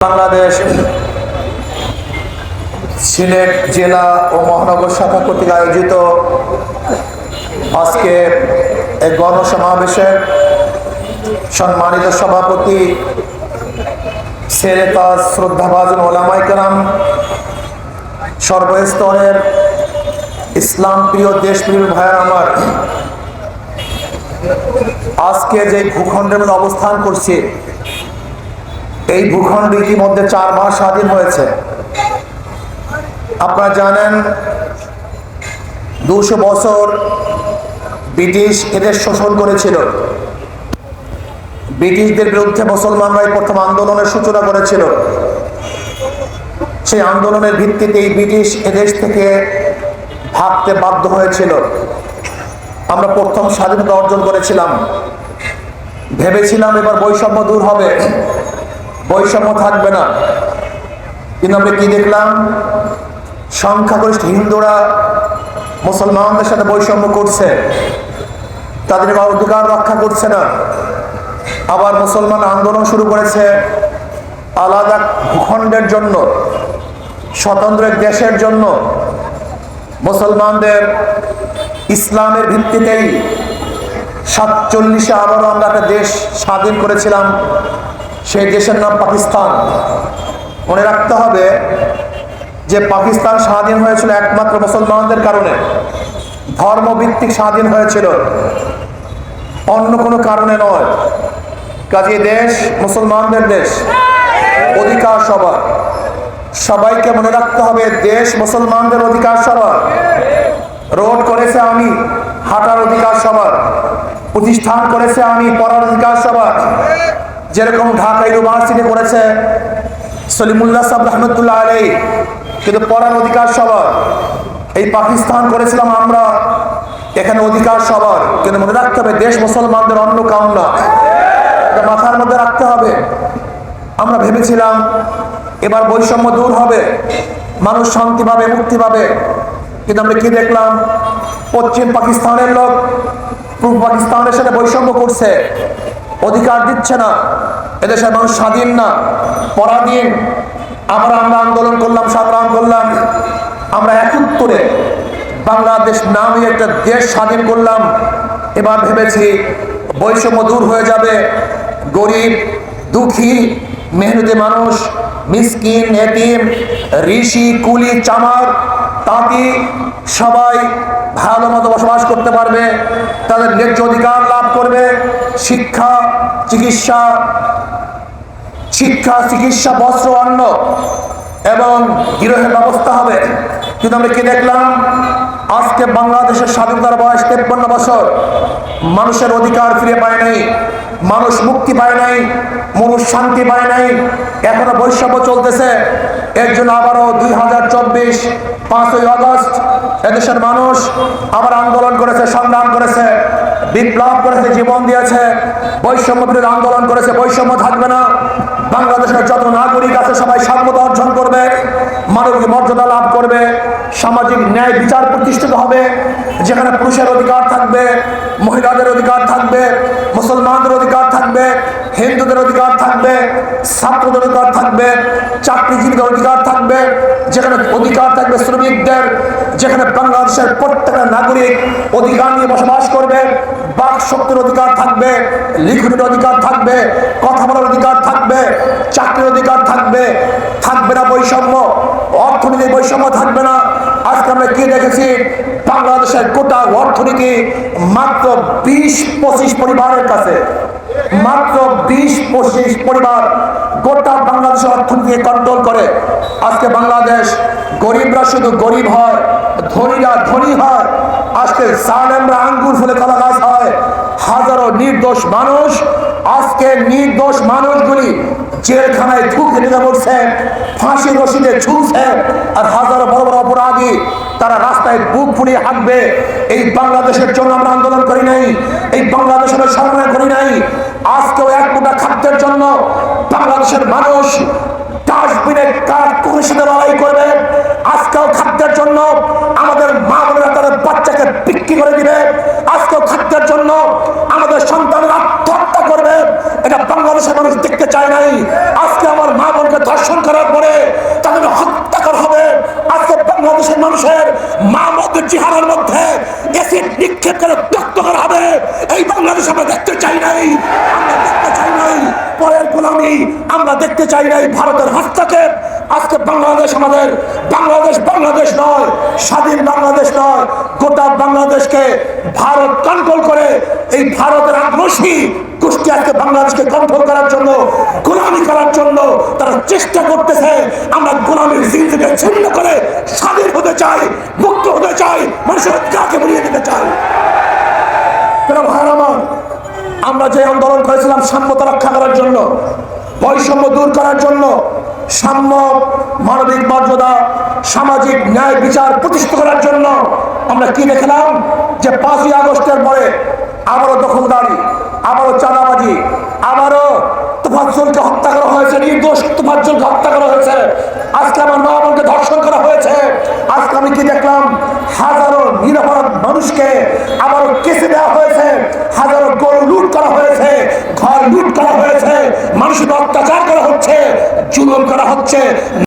বাংলাদেশ, সিলেট জেলা ও মহানগর শাখা কর্তৃক আয়োজিত আজকে এই গণসমাবেশের সম্মানিত সভাপতি সেরেতাজ শ্রদ্ধাভাজন ওলামাই কালাম সর্বস্তরের ইসলাম প্রিয় দেশপ্রিয় ভাইয়ের আমার, আজকে যে ভূখণ্ডের মধ্যে অবস্থান করছি এই ভূখণ্ড ইতিমধ্যে চার মাস স্বাধীন হয়েছে। আপনারা জানেন, দুশো বছর ব্রিটিশ এদের শোষণ করেছিল। ব্রিটিশদের বিরুদ্ধে মুসলমানরাই প্রথম আন্দোলনের সূচনা করেছিল। সেই আন্দোলনের ভিত্তিতেই ব্রিটিশ এদেশ থেকে ভাগতে বাধ্য হয়েছিল। আমরা প্রথম স্বাধীনতা অর্জন করেছিলাম। ভেবেছিলাম এবার বৈষম্য দূর হবে। বৈষম্য থাকবে না। কিন্তু আমরা কি দেখলাম? সংখ্যাগরিষ্ঠ হিন্দুরা মুসলমানদের সাথে বৈষম্য করছে। তাদের অধিকার রক্ষা করছে না। আবার মুসলমান আন্দোলন শুরু করেছে আলাদা ভূখণ্ডের জন্য, স্বতন্ত্র দেশের জন্য। মুসলমানদের ইসলামের ভিত্তিতেই সাতচল্লিশে আবারও আমরা একটা দেশ স্বাধীন করেছিলাম। সেই দেশের নাম পাকিস্তান। মনে রাখতে হবে যে পাকিস্তান স্বাধীন হয়েছিল একমাত্র মুসলমানদের কারণে। ধর্মভিত্তিক স্বাধীন হয়েছিল। অন্য কোনো কারণে নয়। কাজে দেশ মুসলমানদের দেশ। অধিকার সবার। সবাইকে মনে রাখতে হবে দেশ মুসলমানদের অধিকার সবার। রোড করেছে আমি, হাঁটার অধিকার সবার। প্রতিষ্ঠান করেছে আমি, পড়ার অধিকার সবার। যেরকম ঢাকা ইউনিভার্সিটি করেছে সলিমুল্লাহ সাহেব রহমতুল্লাহ আলী কিন্তু পড়ার অধিকার সবার। এই পাকিস্তান করেছিলাম আমরা, এখানে অধিকার সবার। কিন্তু মনে রাখতে হবে, দেশ মুসলমানদের অন্য কাম না। এটা মাথার মধ্যে রাখতে হবে। আমরা ভেবেছিলাম, এবার বৈষম্য দূর হবে, মানুষ শান্তি পাবে, মুক্তি পাবে। কিন্তু আমরা কি দেখলাম? পশ্চিম পাকিস্তানের লোক পূর্ব পাকিস্তানের সাথে বৈষম্য করছে। অধিকার দিচ্ছে না। এদেশের মানুষ স্বাধীন না, পরাধীন। আমরা আমরা আন্দোলন করলাম, সংগ্রাম করলাম। আমরা এখন একত্তরে বাংলাদেশ নামে একটা দেশ স্বাধীন করলাম। এবার ভেবেছি বৈষম্য দূর হয়ে যাবে। গরিব, দুঃখী, মেহনতি মানুষ, মিসকিন, এতিম, ঋষি, কুলি, চামার, তাঁতি, সবাই ভালো মতো বসবাস করতে পারবে, তাদের ন্যায্য অধিকার লাভ করবে, শিক্ষা, চিকিৎসা শিক্ষা, চিকিৎসা, বস্ত্র, অন্ন এবং গৃহের ব্যবস্থা হবে। কিন্তু আমরা কি দেখলাম? আজকে বাংলাদেশের স্বাধীনতার বয়স তেপ্পান্ন বছর। মানুষের অধিকার ফিরে পায় নাই, মানুষ মুক্তি পায় নাই, মানুষ শান্তি পায় নাই, এখনও বৈষম্য চলতেছে। এর জন্য আবারও দুই হাজার চব্বিশ পাঁচই আগস্ট এদেশের মানুষ আবার আন্দোলন করেছে, সংগ্রাম করেছে, বিপ্লব করেছে, জীবন দিয়েছে, বৈষম্য বিরোধী আন্দোলন করেছে, বৈষম্য থাকবে না। বাংলাদেশের যত নাগরিক আছে সবাই স্বাধীনতা অর্জন করবে, মানবিক মর্যাদা লাভ করবে। সামাজিক ন্যায় বিচার প্রতিষ্ঠিত হবে, যেখানে পুরুষের অধিকার থাকবে, মহিলাদের অধিকার থাকবে, মুসলমানদের অধিকার থাকবে। হিন্দুদের অধিকার থাকবে, ছাত্রদের অধিকার থাকবে, চাকরিজীবীদের অধিকার থাকবে, যেখানে অধিকার থাকবে শ্রমিকদের, যেখানে বাংলাদেশের প্রত্যেকটা নাগরিক অধিকার নিয়ে বসবাস করবে বাক শক্তির অধিকার থাকবে লিখনের অধিকার থাকবে, কথা বলার অধিকার থাকবে, চাকরির অধিকার থাকবে থাকবে না বৈষম্য অর্থনৈতিক বৈষম্য থাকবে না। আজকে আমরা কি দেখেছি? বাংলাদেশের গোটা অর্থনীতি মাত্র বিশ পঁচিশ পরিবারের কাছে, মাত্র বিশ পঁচিশ পরিবার গোটা বাংলাদেশের অর্থনীতি কন্ট্রোল করে। আজকে বাংলাদেশ গরিবরা শুধু গরিব হয়, ধনীরা ধনী হয়। আজকে সালেমরা আঙ্গুর ফুলে কলা গাছ হয়। হাজারো নির্দোষ মানুষ, আজকে নির্দোষ মানুষগুলি জেলখানায় ঢুকে নিতে পড়ছে ফাঁসি রশিদে ঝুলছে, আর হাজারো বড় বড় অপরাধী তারা রাস্তায় বুক ফুলিয়ে হাঁটবে। এই বাংলাদেশের জন্য আমরা আন্দোলন করি নাই, এই বাংলাদেশের সংগ্রাম করি নাই। আজকেও এক মোটা খাদ্যের জন্য বাংলাদেশের মানুষ ডাস্টবিনে করবে। আজকেও খাদ্যের জন্য আমাদের মা বোনেরা তাদের বাচ্চাকে বিক্রি করে দিবে আজকেও খাদ্যের জন্য আমাদের সন্তানরা আত্মহত্যা করবে এটা বাংলাদেশের মানুষ দেখতে চায় নাই আজকে আমার মা বোনকে ধর্ষণ মানুষের মা মধ্যে চেহারার মধ্যে এসিড নিক্ষেপ করে ব্যক্ত করা হবে। এই বাংলাদেশ আমরা দেখতে চাই নাই। আমরা দেখতে চাই নাই। পরের গোলামি আমরা দেখতে চাই নাই ভারতের হস্তক্ষেপ। আজকে বাংলাদেশ আমাদের বাংলাদেশ বাংলাদেশ নয়, স্বাধীন বাংলাদেশ নয়। গোটা বাংলাদেশকে ভারত কন্ট্রোল করে এই ভারতের আগ্রসী গোষ্ঠী আজকে বাংলাদেশকে কন্ট্রোল করার জন্য গোলামি করার জন্য তারা চেষ্টা করতেছে। আমরা গোলামির জিন্দগিকে ছিন্ন করে স্বাধীন হতে চাই মুক্ত হতে চাই মানুষের অধিকারকে বলিয়ে দিতে চাই। আমার, যে আন্দোলন করেছিলাম সাম্যতা রক্ষা করার জন্য বৈষম্য দূর করার জন্য সাম্য মানবিক মর্যাদা সামাজিক ন্যায় বিচার প্রতিষ্ঠা করার জন্য আমরা কি দেখলাম? যে পাঁচই আগস্টের পরে আবারও দখলদারি আবারও চাঁদাবাজি আবারও তুফাজ্জলকে হত্যা করা হয়েছে তুফাজ্জলকে হত্যা করা হয়েছে। আজকে আমার মা বোনকে ধর্ষণ করা হয়েছে। আজকে আমি কি দেখলাম? হাজারো নিরাপরাধ মানুষকে আবারও কেসে দেওয়া হয়েছে। হাজারো গরু লুট করা হয়েছে, ঘর লুট করা হয়েছে, মানুষের অত্যাচার করা হচ্ছে, জুলুম করা হচ্ছে।